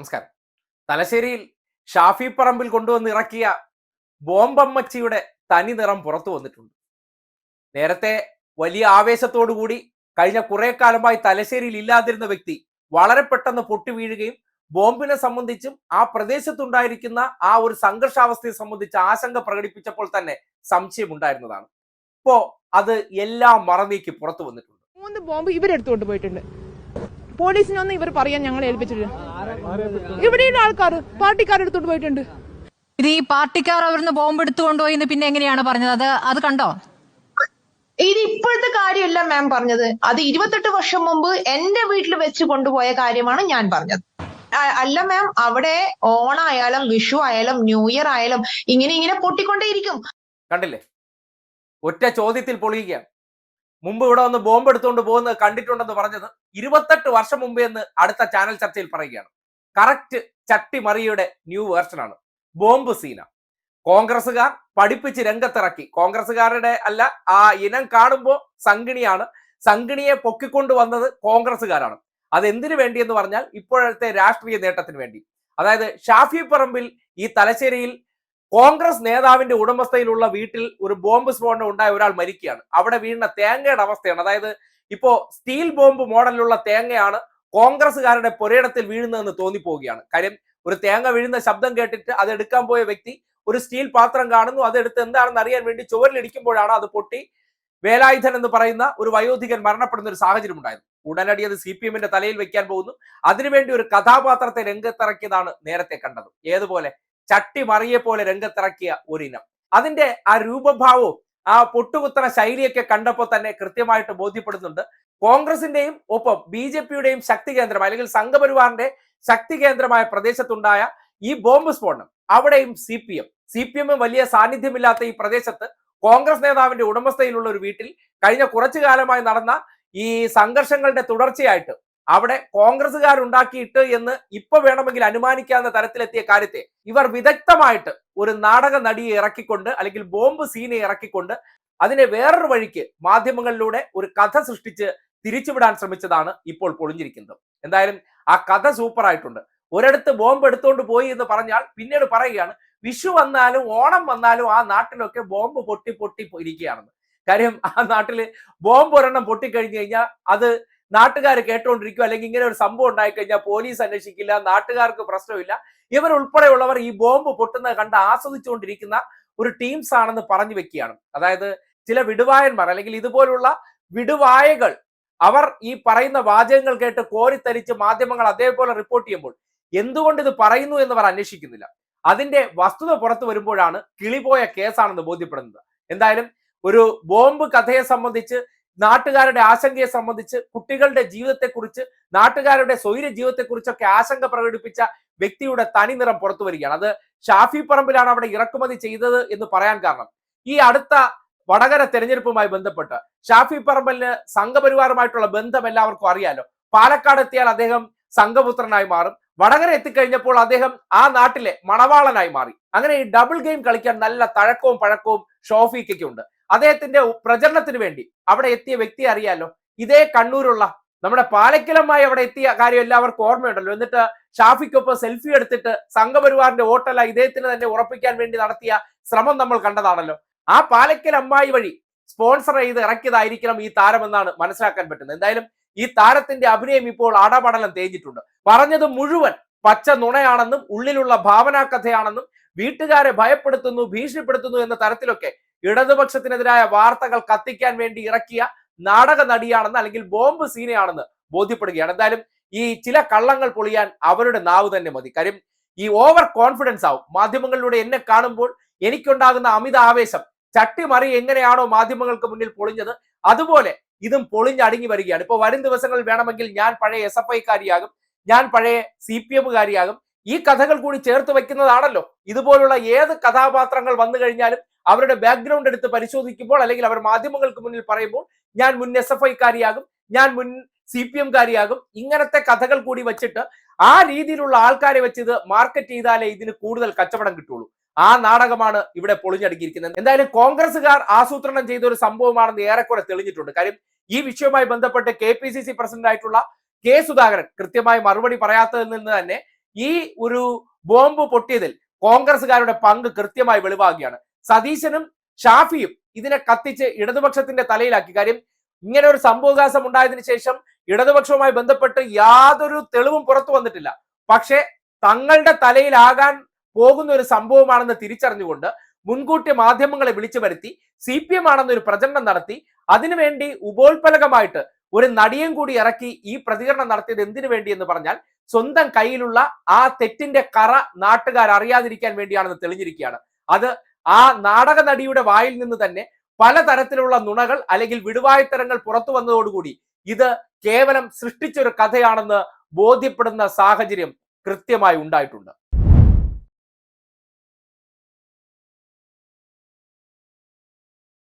നമസ്കാരം. തലശ്ശേരിയിൽ ഷാഫി പറമ്പിൽ കൊണ്ടുവന്ന് ഇറക്കിയ ബോംബമ്മച്ചിയുടെ തനി നിറം പുറത്തു വന്നിട്ടുണ്ട്. നേരത്തെ വലിയ ആവേശത്തോടു കൂടി കഴിഞ്ഞ കുറെ കാലമായി തലശ്ശേരിയിൽ ഇല്ലാതിരുന്ന വ്യക്തി വളരെ പെട്ടെന്ന് പൊട്ടി വീഴുകയും ബോംബിനെ സംബന്ധിച്ചും ആ പ്രദേശത്തുണ്ടായിരിക്കുന്ന ആ ഒരു സംഘർഷാവസ്ഥയെ സംബന്ധിച്ച് ആശങ്ക പ്രകടിപ്പിച്ചപ്പോൾ തന്നെ സംശയമുണ്ടായിരുന്നതാണ്. ഇപ്പോ അത് എല്ലാം മറന്നേക്ക് പുറത്തു വന്നിട്ടുണ്ട്. മൂന്ന് ബോംബ് ഇവരെടുത്തുകൊണ്ട് പോയിട്ടുണ്ട്. പോലീസിനൊന്നും ഇവർ പറയാൻ ഞങ്ങൾ ഏൽപ്പിച്ചിട്ടില്ല. ഇവിടെയുള്ള ആൾക്കാർ പാർട്ടിക്കാരെടുത്തോണ്ട് പോയിട്ടുണ്ട്. ഇത് ഈ പാർട്ടിക്കാർ അവിടുന്ന് ബോംബ് എടുത്തു കൊണ്ടുപോയി പിന്നെ എങ്ങനെയാണ് പറഞ്ഞത്? അത് അത് കണ്ടോ? ഇത് ഇപ്പോഴത്തെ കാര്യമല്ല മാം പറഞ്ഞത്. അത് ഇരുപത്തെട്ട് വർഷം മുമ്പ് എന്റെ വീട്ടിൽ വെച്ച് കൊണ്ടുപോയ കാര്യമാണ് ഞാൻ പറഞ്ഞത്. അല്ല മാം അവിടെ ഓണായാലും വിഷു ആയാലും ന്യൂ ഇയർ ആയാലും ഇങ്ങനെ ഇങ്ങനെ പൊട്ടിക്കൊണ്ടേയിരിക്കും. കണ്ടില്ലേ? ഒറ്റ ചോദ്യത്തിൽ പൊളിയുകയാണ്. മുമ്പ് ഇവിടെ വന്ന് ബോംബ് എടുത്തുകൊണ്ട് പോകുന്നത് കണ്ടിട്ടുണ്ടെന്ന് പറഞ്ഞത് ഇരുപത്തെട്ട് വർഷം മുമ്പേ എന്ന് അടുത്ത ചാനൽ ചർച്ചയിൽ പറയുകയാണ്. കറക്റ്റ് ചട്ടിമറിയുടെ ന്യൂ വേർഷനാണ് ബോംബ് സീന കോൺഗ്രസ്സുകാർ പഠിപ്പിച്ച് രംഗത്തിറക്കി. കോൺഗ്രസ്സുകാരുടെ അല്ല ആ ഇനം കാണുമ്പോൾ സംഗിണിയാണ് സംഗിണിയെ പൊക്കിക്കൊണ്ട് വന്നത് കോൺഗ്രസ്സുകാരാണ്. അതെന്തിനു വേണ്ടിയെന്ന് പറഞ്ഞാൽ ഇപ്പോഴത്തെ രാഷ്ട്രീയ നേട്ടത്തിന് വേണ്ടി. അതായത് ഷാഫി പറമ്പിൽ ഈ തലശ്ശേരിയിൽ കോൺഗ്രസ് നേതാവിന്റെ ഉടമസ്ഥയിലുള്ള വീട്ടിൽ ഒരു ബോംബ് സ്ഫോടനം ഉണ്ടായ ഒരാൾ മരിക്കുകയാണ്. അവിടെ വീണ തേങ്ങയുടെ അവസ്ഥയാണ്. അതായത് ഇപ്പോ സ്റ്റീൽ ബോംബ് മോഡലിലുള്ള തേങ്ങയാണ് കോൺഗ്രസ്സുകാരുടെ പുരയിടത്തിൽ വീഴുന്നതെന്ന് തോന്നിപ്പോവുകയാണ്. കാര്യം ഒരു തേങ്ങ വീഴുന്ന ശബ്ദം കേട്ടിട്ട് അത് എടുക്കാൻ പോയ വ്യക്തി ഒരു സ്റ്റീൽ പാത്രം കാണുന്നു. അതെടുത്ത് എന്താണെന്ന് അറിയാൻ വേണ്ടി ചുവരിലിടിക്കുമ്പോഴാണ് അത് പൊട്ടി വേലായുധൻ എന്ന് പറയുന്ന ഒരു വയോധികൻ മരണപ്പെടുന്ന ഒരു സാഹചര്യം ഉണ്ടായത്. ഉടനടി അത് സി പി എമ്മിന്റെ തലയിൽ വെക്കാൻ പോകുന്നു. അതിനുവേണ്ടി ഒരു കഥാപാത്രത്തെ രംഗത്തിറക്കിയതാണ് നേരത്തെ കണ്ടത്. ഏതുപോലെ ചട്ടി മറിയെ പോലെ രംഗത്തിറക്കിയ ഒരിനം. അതിന്റെ ആ രൂപഭാവവും ആ പൊട്ടുകുത്തണ ശൈലിയൊക്കെ കണ്ടപ്പോൾ തന്നെ കൃത്യമായിട്ട് ബോധ്യപ്പെടുന്നുണ്ട്. കോൺഗ്രസിന്റെയും ഒപ്പം ബി ജെ പിയുടെയും ശക്തി കേന്ദ്രം അല്ലെങ്കിൽ സംഘപരിവാറിന്റെ ശക്തി കേന്ദ്രമായ പ്രദേശത്തുണ്ടായ ഈ ബോംബ് സ്ഫോടനം അവിടെയും C P M C P എമ്മും വലിയ സാന്നിധ്യമില്ലാത്ത ഈ പ്രദേശത്ത് കോൺഗ്രസ് നേതാവിന്റെ ഉടമസ്ഥയിലുള്ള ഒരു വീട്ടിൽ കഴിഞ്ഞ കുറച്ചു കാലമായി നടന്ന ഈ സംഘർഷങ്ങളുടെ തുടർച്ചയായിട്ട് അവിടെ കോൺഗ്രസ്സുകാരുണ്ടാക്കിയിട്ട് എന്ന് ഇപ്പൊ വേണമെങ്കിൽ അനുമാനിക്കാവുന്ന തരത്തിലെത്തിയ കാര്യത്തെ ഇവർ വിദഗ്ധമായിട്ട് ഒരു നാടക നടിയെ ഇറക്കിക്കൊണ്ട് അല്ലെങ്കിൽ ബോംബ് സീനെ ഇറക്കിക്കൊണ്ട് അതിനെ വേറൊരു വഴിക്ക് മാധ്യമങ്ങളിലൂടെ ഒരു കഥ സൃഷ്ടിച്ച് തിരിച്ചുവിടാൻ ശ്രമിച്ചതാണ് ഇപ്പോൾ പൊളിഞ്ഞിരിക്കുന്നത്. എന്തായാലും ആ കഥ സൂപ്പർ ആയിട്ടുണ്ട്. ഒരിടത്ത് ബോംബ് എടുത്തുകൊണ്ട് പോയി എന്ന് പറഞ്ഞാൽ പിന്നീട് പറയുകയാണ് വിഷു വന്നാലും ഓണം വന്നാലും ആ നാട്ടിലൊക്കെ ബോംബ് പൊട്ടി പൊട്ടി ഇരിക്കുകയാണെന്ന് കാര്യം ആ നാട്ടിൽ ബോംബ് ഒരെണ്ണം പൊട്ടിക്കഴിഞ്ഞു കഴിഞ്ഞാൽ അത് നാട്ടുകാർ കേട്ടോണ്ടിരിക്കും അല്ലെങ്കിൽ ഇങ്ങനെ ഒരു സംഭവം ഉണ്ടായിക്കഴിഞ്ഞാൽ പോലീസ് അന്വേഷിക്കില്ല നാട്ടുകാർക്ക് പ്രശ്നമില്ല. ഇവരുൾപ്പെടെയുള്ളവർ ഈ ബോംബ് പൊട്ടുന്നത് കണ്ട് ആസ്വദിച്ചുകൊണ്ടിരിക്കുന്ന ഒരു ടീംസ് ആണെന്ന് പറഞ്ഞു വെക്കുകയാണ്. അതായത് ചില വിടുവായന്മാർ അല്ലെങ്കിൽ ഇതുപോലുള്ള വിടുവായകൾ അവർ ഈ പറയുന്ന വാചകങ്ങൾ കേട്ട് കോരിത്തരിച്ച് മാധ്യമങ്ങൾ അതേപോലെ റിപ്പോർട്ട് ചെയ്യുമ്പോൾ എന്തുകൊണ്ട് ഇത് പറയുന്നു എന്നവർ അന്വേഷിക്കുന്നില്ല. അതിന്റെ വസ്തുത പുറത്തു വരുമ്പോഴാണ് കിളിപോയ കേസാണെന്ന് ബോധ്യപ്പെടുന്നത്. എന്തായാലും ഒരു ബോംബ് കഥയെ സംബന്ധിച്ച് നാട്ടുകാരുടെ ആശങ്കയെ സംബന്ധിച്ച് കുട്ടികളുടെ ജീവിതത്തെക്കുറിച്ച് നാട്ടുകാരുടെ സ്വൈര ജീവിതത്തെക്കുറിച്ചൊക്കെ ആശങ്ക പ്രകടിപ്പിച്ച വ്യക്തിയുടെ തനി നിറം പുറത്തു വരികയാണ്. അത് ഷാഫി പറമ്പിലാണ് അവിടെ ഇറക്കുമതി ചെയ്തത് എന്ന് പറയാൻ കാരണം. ഈ അടുത്ത വടകര തെരഞ്ഞെടുപ്പുമായി ബന്ധപ്പെട്ട് ഷാഫി പറമ്പലിന് സംഘപരിവാറുമായിട്ടുള്ള ബന്ധം എല്ലാവർക്കും അറിയാലോ. പാലക്കാട് എത്തിയാൽ അദ്ദേഹം സംഘപുത്രനായി മാറും. വടകര എത്തിക്കഴിഞ്ഞപ്പോൾ അദ്ദേഹം ആ നാട്ടിലെ മണവാളനായി മാറി. അങ്ങനെ ഈ ഡബിൾ ഗെയിം കളിക്കാൻ നല്ല തഴക്കവും പഴക്കവും ഷോഫിക്കൊക്കെ ഉണ്ട്. അദ്ദേഹത്തിന്റെ പ്രചരണത്തിന് വേണ്ടി. അവിടെ എത്തിയ വ്യക്തി അറിയാലോ? ഇതേ കണ്ണൂരുള്ള നമ്മുടെ പാലക്കിലമായി അവിടെ എത്തിയ കാര്യം എല്ലാവർക്കും ഓർമ്മയുണ്ടല്ലോ. എന്നിട്ട് ഷാഫിക്കൊപ്പം സെൽഫി എടുത്തിട്ട് സംഘപരിവാറിന്റെ വോട്ടല്ല ഇദ്ദേഹത്തിന് തന്നെ ഉറപ്പിക്കാൻ വേണ്ടി നടത്തിയ ശ്രമം നമ്മൾ കണ്ടതാണല്ലോ. ആ പാലക്കൽ അമ്മായി വഴി സ്പോൺസർ ചെയ്ത് ഇറക്കിയതായിരിക്കണം ഈ താരമെന്നാണ് മനസ്സിലാക്കാൻ പറ്റുന്നത്. എന്തായാലും ഈ താരത്തിന്റെ അഭിനയം ഇപ്പോൾ അടപടലം തേഞ്ഞിട്ടുണ്ട്. പറഞ്ഞത് മുഴുവൻ പച്ച നുണയാണെന്നും ഉള്ളിലുള്ള ഭാവനാ കഥയാണെന്നും വീട്ടുകാരെ ഭയപ്പെടുത്തുന്നു ഭീഷണിപ്പെടുത്തുന്നു എന്ന തരത്തിലൊക്കെ ഇടതുപക്ഷത്തിനെതിരായ വാർത്തകൾ കത്തിക്കാൻ വേണ്ടി ഇറക്കിയ നാടക നടിയാണെന്ന് അല്ലെങ്കിൽ ബോംബ് സീനയാണെന്ന് ബോധ്യപ്പെടുകയാണ്. എന്തായാലും ഈ ചില കള്ളങ്ങൾ പൊളിയാൻ അവരുടെ നാവ് തന്നെ മതി. കാര്യം ഈ ഓവർ കോൺഫിഡൻസ് ആവും. മാധ്യമങ്ങളിലൂടെ എന്നെ കാണുമ്പോൾ എനിക്കുണ്ടാകുന്ന അമിത ആവേശം. ചട്ടിമറി എങ്ങനെയാണോ മാധ്യമങ്ങൾക്ക് മുന്നിൽ പൊളിഞ്ഞത് അതുപോലെ ഇതും പൊളിഞ്ഞടുങ്ങി വരികയാണ്. ഇപ്പൊ വരും ദിവസങ്ങളിൽ വേണമെങ്കിൽ ഞാൻ പഴയ എസ് എഫ് ഐക്കാരിയാകും ഞാൻ പഴയ സി പി എമ്മുകാരിയാകും ഈ കഥകൾ കൂടി ചേർത്ത് വെക്കുന്നതാണല്ലോ ഇതുപോലുള്ള ഏത് കഥാപാത്രങ്ങൾ വന്നു കഴിഞ്ഞാലും അവരുടെ ബാക്ക്ഗ്രൗണ്ട് എടുത്ത് പരിശോധിക്കുമ്പോൾ അല്ലെങ്കിൽ അവർ മാധ്യമങ്ങൾക്ക് മുന്നിൽ പറയുമ്പോൾ ഞാൻ മുൻ എസ് എഫ് ഐക്കാരിയാകും ഞാൻ മുൻ സി പി എംകാരിയാകും ഇങ്ങനത്തെ കഥകൾ കൂടി വെച്ചിട്ട് ആ രീതിയിലുള്ള ആൾക്കാരെ വെച്ച് ഇത് മാർക്കറ്റ് ചെയ്താലേ ഇതിന് കൂടുതൽ കച്ചവടം കിട്ടുള്ളൂ. ആ നാടകമാണ് ഇവിടെ പൊളിഞ്ഞടുക്കിയിരിക്കുന്നത്. എന്തായാലും കോൺഗ്രസ്സുകാർ ആസൂത്രണം ചെയ്ത ഒരു സംഭവമാണെന്ന് ഏറെക്കുറെ തെളിഞ്ഞിട്ടുണ്ട്. കാര്യം ഈ വിഷയവുമായി ബന്ധപ്പെട്ട് K P C C president ആയിട്ടുള്ള കെ സുധാകരൻ കൃത്യമായി മറുപടി പറയാത്തതിൽ നിന്ന് തന്നെ ഈ ഒരു ബോംബ് പൊട്ടിയതിൽ കോൺഗ്രസുകാരുടെ പങ്ക് കൃത്യമായി വെളിവാകുകയാണ്. സതീശനും ഷാഫിയും ഇതിനെ കത്തിച്ച് ഇടതുപക്ഷത്തിന്റെ തലയിലാക്കി. കാര്യം ഇങ്ങനെ ഒരു സംഭവകാശം ഉണ്ടായതിനു ശേഷം ഇടതുപക്ഷവുമായി ബന്ധപ്പെട്ട് യാതൊരു തെളിവും പുറത്തു വന്നിട്ടില്ല. പക്ഷേ തങ്ങളുടെ തലയിലാകാൻ പോകുന്ന ഒരു സംഭവമാണെന്ന് തിരിച്ചറിഞ്ഞുകൊണ്ട് മുൻകൂട്ടി മാധ്യമങ്ങളെ വിളിച്ചു വരുത്തി സി പി എം ആണെന്നൊരു പ്രചരണം നടത്തി അതിനുവേണ്ടി ഉപോത്പലകമായിട്ട് ഒരു നടിയും കൂടി ഇറക്കി ഈ പ്രതികരണം നടത്തിയത് എന്തിനു വേണ്ടി എന്ന് പറഞ്ഞാൽ സ്വന്തം കയ്യിലുള്ള ആ തെറ്റിന്റെ കറ നാട്ടുകാർ അറിയാതിരിക്കാൻ വേണ്ടിയാണെന്ന് തെളിഞ്ഞിരിക്കുകയാണ്. അത് ആ നാടക നടിയുടെ വായിൽ നിന്ന് തന്നെ പലതരത്തിലുള്ള നുണകൾ അല്ലെങ്കിൽ വിടുവായത്തരങ്ങൾ പുറത്തു വന്നതോടുകൂടി ഇത് കേവലം സൃഷ്ടിച്ചൊരു കഥയാണെന്ന് ബോധ്യപ്പെടുന്ന സാഹചര്യം കൃത്യമായി ഉണ്ടായിട്ടുണ്ട്.